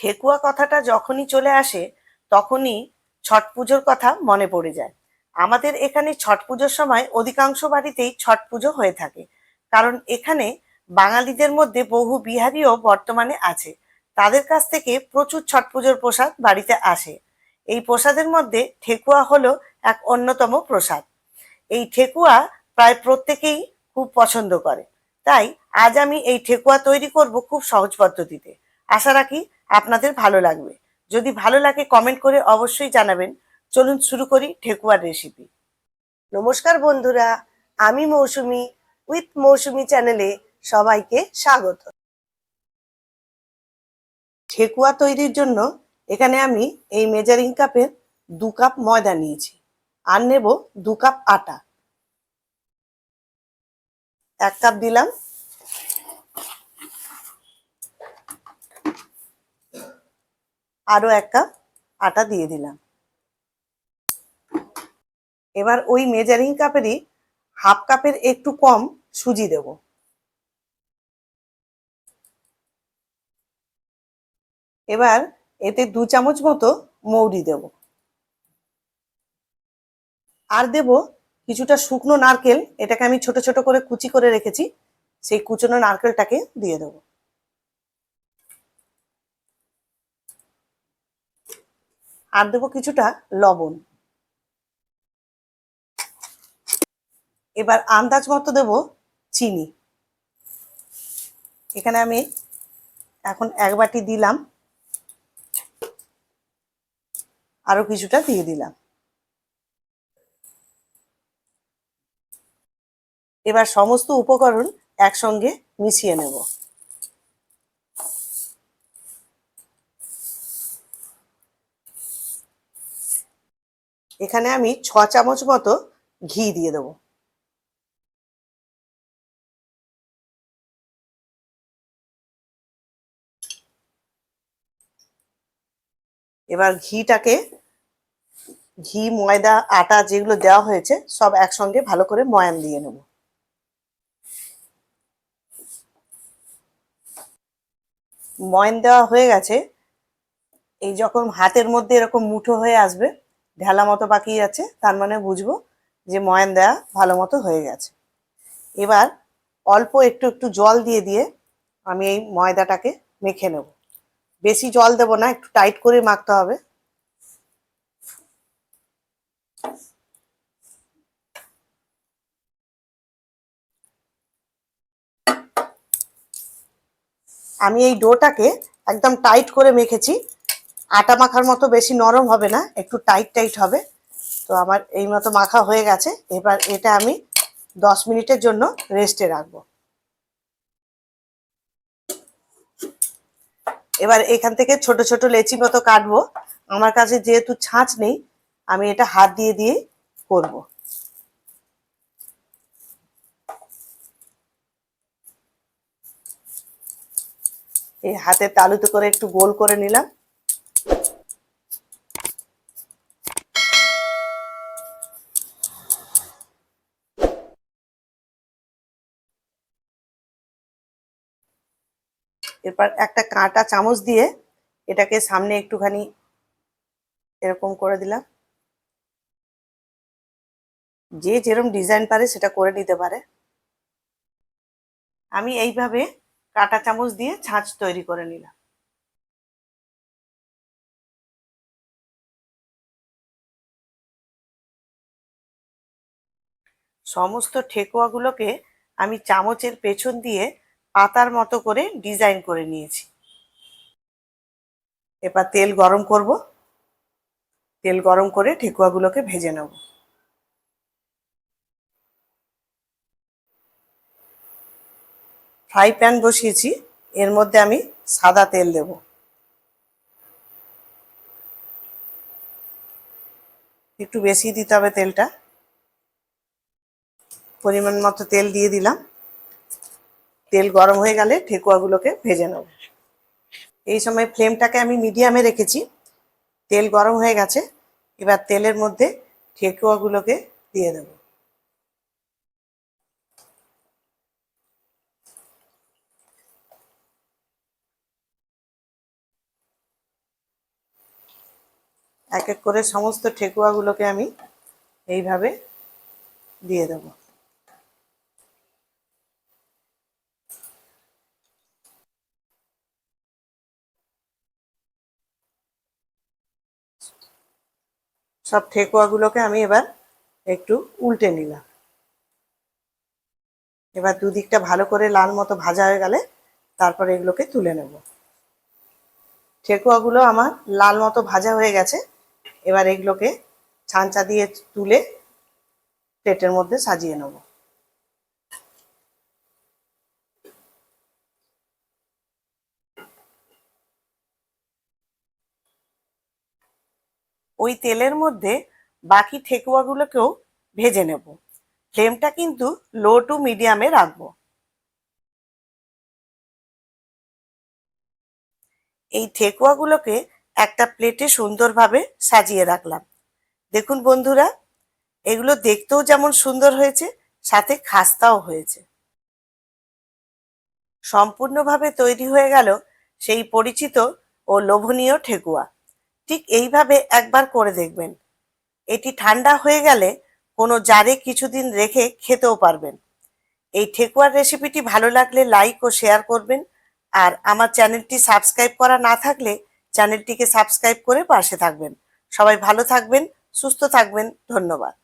ঠেকুয়া কথাটা যখনই চলে আসে, তখনই ছট পুজোর কথা মনে পড়ে যায়। আমাদের এখানে ছট পুজোর সময় অধিকাংশ বাড়িতেই ছট পুজো হয়ে থাকে। কারণ এখানে বাঙালিদের মধ্যে বহু বিহারিও বর্তমানে আছে। তাদের কাছ থেকে প্রচুর ছট পুজোর প্রসাদ বাড়িতে আসে। এই প্রসাদের মধ্যে ঠেকুয়া হলো এক অন্যতম প্রসাদ। এই ঠেকুয়া প্রায় প্রত্যেকেই খুব পছন্দ করে। তাই আজ আমি এই ঠেকুয়া তৈরি করব খুব সহজ পদ্ধতিতে। আশা রাখি আপনাদের ভালো লাগবে। যদি ভালো লাগে কমেন্ট করে অবশ্যই জানাবেন। চলুন শুরু করি ঠেকুয়ার রেসিপি নমস্কার বন্ধুরা, আমি মৌসুমি উইথ মৌসুমি চ্যানেলে সবাইকে স্বাগত। ঠেকুয়া তৈরির জন্য এখানে আমি এই মেজারিং কাপের দু কাপ ময়দা নিয়েছি আর নেব দু কাপ আটা। এক কাপ দিলাম আরও এক কাপ আটা দিয়ে দিলাম। এবার ওই মেজারিং কাপেরই হাফ কাপের একটু কম সুজি দেব। এবার এতে দু চামচ মতো মৌরি দেব। আর দেব কিছুটা শুকনো নারকেল, এটাকে আমি ছোট ছোট করে কুচি করে রেখেছি, সেই কুচনো নারকেলটাকে দিয়ে দেব। আর দেবো কিছুটা লবণ। এবার আন্দাজ মতো দেব চিনি। এখানে আমি এখন এক বাটি দিলাম। আরও কিছুটা দিয়ে দিলাম। এবার সমস্ত উপকরণ একসঙ্গে মিশিয়ে নেব। এখানে আমি ছ চামচ মতো ঘি দিয়ে দেবো। এবার ঘিটাকে, ঘি, ময়দা, আটা যেগুলো দেওয়া হয়েছে, সব একসঙ্গে ভালো করে ময়ান দিয়ে নেব। ময়ান দেওয়া হয়ে গেছে, এই যখন হাতের মধ্যে এরকম মুঠো হয়ে আসবে ঢেলা মতো পাকিয়ে যাচ্ছে, তার মানে বুঝব যে ময়ান দেয়া ভালো মতো হয়ে গেছে। এবার অল্প একটু একটু জল দিয়ে দিয়ে আমি এই ময়দাটাকে মেখে নেব। বেশি জল দেব না, একটু টাইট করে মাখতে হবে। আমি এই ডোটাকে একদম টাইট করে মেখেছি। আটা মাখার মতো বেশি নরম হবে না, একটু টাইট টাইট হবে। তো আমার এই মতো মাখা হয়ে গেছে। এবার এটা আমি দশ মিনিটের জন্য রেস্টে রাখব। এবার এখান থেকে ছোট ছোট লেচি মতো কাটবো। আমার কাছে যেহেতু ছাঁচ নেই, আমি এটা হাত দিয়ে দিয়ে করব। এই হাতে তালুতে করে একটু গোল করে নিলাম। এরপর একটা কাঁটা চামচ দিয়ে এটাকে সামনে একটুখানি এরকম করে দিলাম। যে যেরকম ডিজাইন পারে সেটা করে নিতে পারে। আমি এইভাবে কাঁটা চামচ দিয়ে ছাঁচ তৈরি করে নিলাম। সমস্ত ঠেকুয়াগুলোকে আমি চামচের পেছন দিয়ে পাতার মতো করে ডিজাইন করে নিয়েছি। এবার তেল গরম করব। তেল গরম করে ঠেকুয়াগুলোকে ভেজে নেব। ফ্রাই প্যান বসিয়েছি, এর মধ্যে আমি সাদা তেল দেব। একটু বেশি দিতে হবে তেলটা। পরিমাণ মতো তেল দিয়ে দিলাম। তেল গরম হয়ে গেলে ঠেকুয়াগুলোকে ভেজে নেব। এই সময় ফ্লেমটাকে আমি মিডিয়ামে রেখেছি। তেল গরম হয়ে গেছে। এবার তেলের মধ্যে ঠেকুয়াগুলোকে দিয়ে দেব। এক এক করে সমস্ত ঠেকুয়াগুলোকে আমি এইভাবে দিয়ে দেব। সব ঠেকুয়াগুলোকে আমি এবার একটু উল্টে নিলাম। এবার দুদিকটা ভালো করে লাল মতো ভাজা হয়ে গেলে তারপরে এগুলোকে তুলে নেব। ঠেকুয়াগুলো আমার লাল মতো ভাজা হয়ে গেছে। এবার এগুলোকে ছাঁচা দিয়ে তুলে প্লেটের মধ্যে সাজিয়ে নেব। ওই তেলের মধ্যে বাকি ঠেকুয়াগুলোকেও ভেজে নেব। ফ্লেমটা কিন্তু লো টু মিডিয়ামে রাখব। এই ঠেকুয়াগুলোকে একটা প্লেটে সুন্দরভাবে সাজিয়ে রাখলাম। দেখুন বন্ধুরা, এগুলো দেখতেও যেমন সুন্দর হয়েছে, সাথে খাস্তাও হয়েছে। সম্পূর্ণভাবে তৈরি হয়ে গেল সেই পরিচিত ও লোভনীয় ঠেকুয়া। ঠিক এইভাবে একবার করে দেখবেন। এটি ঠান্ডা হয়ে গেলে কোনো জারে কিছুদিন রেখে খেতেও পারবেন। এই ঠেকুয়ার রেসিপিটি ভালো লাগলে লাইক ও শেয়ার করবেন আর আমার চ্যানেলটি সাবস্ক্রাইব করা না থাকলে চ্যানেলটিকে সাবস্ক্রাইব করে পাশে থাকবেন। সবাই ভালো থাকবেন, সুস্থ থাকবেন, ধন্যবাদ।